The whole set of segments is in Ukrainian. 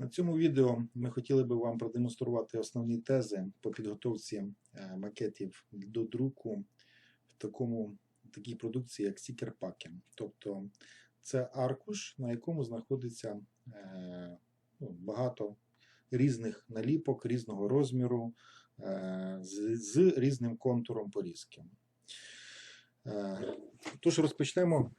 На цьому відео ми хотіли би вам продемонструвати основні тези по підготовці е, макетів до друку в такому, такій продукції, як стікер-паки. Тобто це аркуш, на якому знаходиться е, ну, багато різних наліпок, різного розміру, е, з, з різним контуром порізки. Тож розпочнемо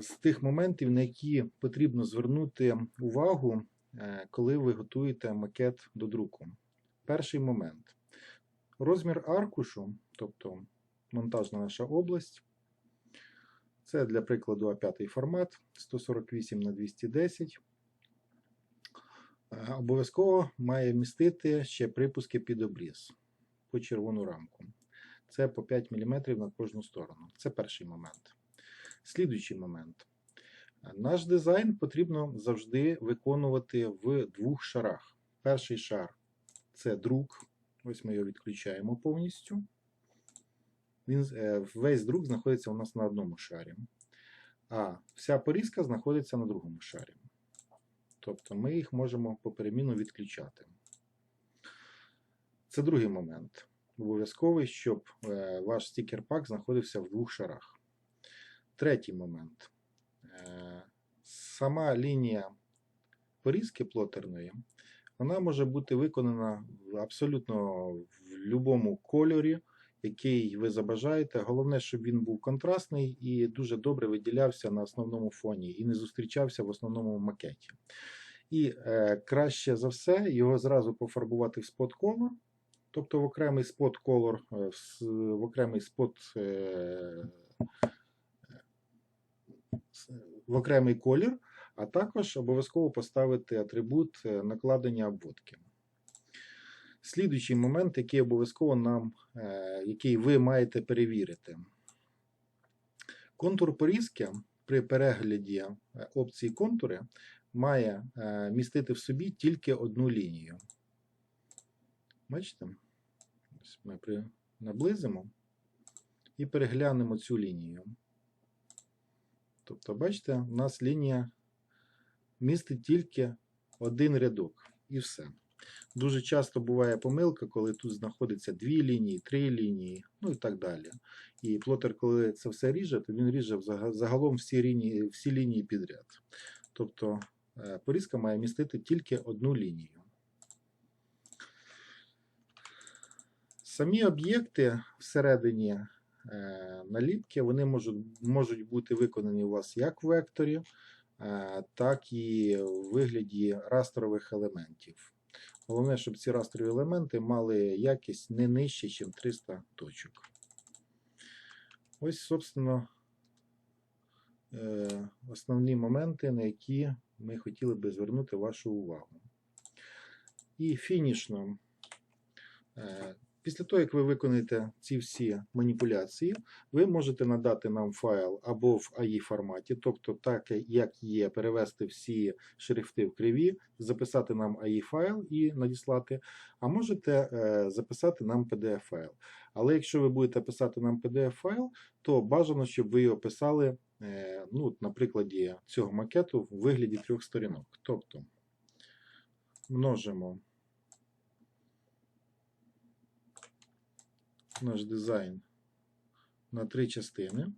з тих моментів, на які потрібно звернути увагу, е, коли ви готуєте макет до друку. Перший момент. Розмір аркушу, тобто монтажна наша область. Це для прикладу А5 формат 148 на 210. Е, Обов'язково має містити ще припуски під обріз по червону рамку. Це по 5 мм на кожну сторону. Це перший момент. Слідуючий момент. Наш дизайн потрібно завжди виконувати в двох шарах. Перший шар це друк. Ось ми його відключаємо повністю. Він, е, Весь друк знаходиться у нас на одному шарі. А вся порізка знаходиться на другому шарі. Тобто ми їх можемо поперемінно відключати. Це другий момент. Обов'язковий, щоб е, ваш стікер-пак знаходився в двох шарах. Третій момент. Е, Сама лінія порізки плотерної, вона може бути виконана абсолютно в будь-якому кольорі, який ви забажаєте. Головне, щоб він був контрастний і дуже добре виділявся на основному фоні і не зустрічався в основному макеті. І е, краще за все його зразу пофарбувати в спот колор, тобто в окремий спот колор, е, в, в окремий спот. Е, в окремий колір, а також обов'язково поставити атрибут е, накладення обводки. Слідуючий момент, який обов'язково нам, е, який ви маєте перевірити. Контур порізки при перегляді е, опції контури має містити в собі тільки одну лінію. Бачите? Ось Ми наблизимо і переглянемо цю лінію. Тобто, бачите, у нас лінія містить тільки один рядок і все. Дуже часто буває помилка, коли тут знаходиться дві лінії, три лінії, ну і так далі. І плотер, коли це все ріже, то він ріже загалом всі лінії, всі лінії підряд. Тобто е, порізка має містити тільки одну лінію. Самі об'єкти всередині наліпки вони можуть, можуть бути виконані у вас як в векторі, е, так і в вигляді растрових елементів. Головне, щоб ці растрові елементи мали якість не нижче, ніж 300 точок. Ось, собственно, е, основні моменти, на які ми хотіли би звернути вашу увагу. І фінішно. Після того, як ви виконаєте ці всі маніпуляції, ви можете надати нам файл або в AI форматі, тобто так, як є, перевести всі шрифти в криві, записати нам AI файл і надіслати, а можете е, записати нам PDF файл. Але якщо ви будете писати нам PDF файл, то бажано, щоб ви його писали, е, ну, на прикладі цього макету в вигляді трьох сторінок. Тобто множимо наш дизайн на три частини.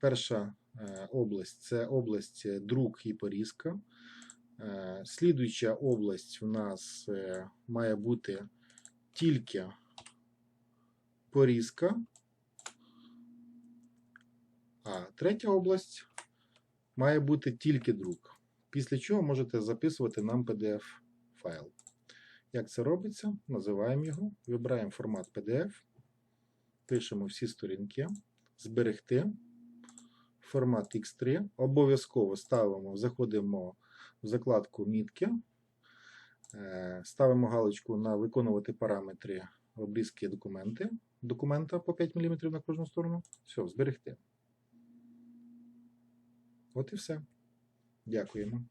Перша е, область це область е, друк і порізка. Е, Слідуюча область у нас має бути тільки порізка. А третя область має бути тільки друк. Після чого можете записувати нам PDF файл. Як це робиться? Називаємо його, вибираємо формат PDF, пишемо всі сторінки, зберегти, формат X3, обов'язково ставимо, заходимо в закладку мітки, е, ставимо галочку на виконувати параметри обрізки документи, документа по 5 мм на кожну сторону. Все, зберегти. От і все. Дякуємо.